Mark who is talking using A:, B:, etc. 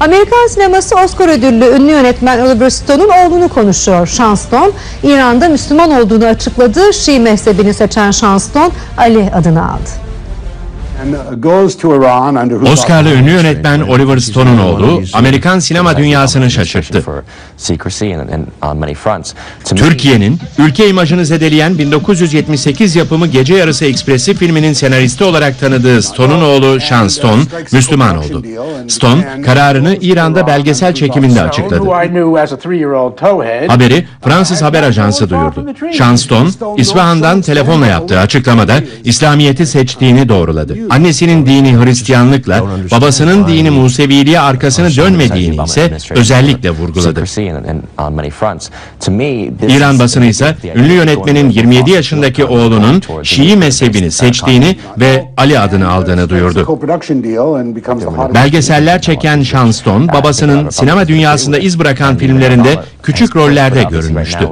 A: Amerikan sineması Oscar ödüllü ünlü yönetmen Oliver Stone'un oğlunu konuşuyor. Sean Stone, İran'da Müslüman olduğunu açıkladı. Şii mezhebini seçen Sean Stone, Ali adını aldı.
B: Oscar'lı ünlü yönetmen Oliver Stone'un oğlu Amerikan sinema dünyasını şaşırttı. Türkiye'nin ülke imajını zedeleyen 1978 yapımı Gece Yarısı Ekspresi filminin senaristi olarak tanıdığı Stone'un oğlu Sean Stone Müslüman oldu. Stone kararını İran'da belgesel çekiminde açıkladı. Haberi Fransız haber ajansı duyurdu. Sean Stone, İsfahan'dan telefonla yaptığı açıklamada İslamiyet'i seçtiğini doğruladı. Annesinin dini Hristiyanlıkla, babasının dini Museviliğe arkasını dönmediğini ise özellikle vurguladı. İran basını ise ünlü yönetmenin 27 yaşındaki oğlunun Şii mezhebini seçtiğini ve Ali adını aldığını duyurdu. Belgeseller çeken Sean Stone, babasının sinema dünyasında iz bırakan filmlerinde küçük rollerde görünmüştü.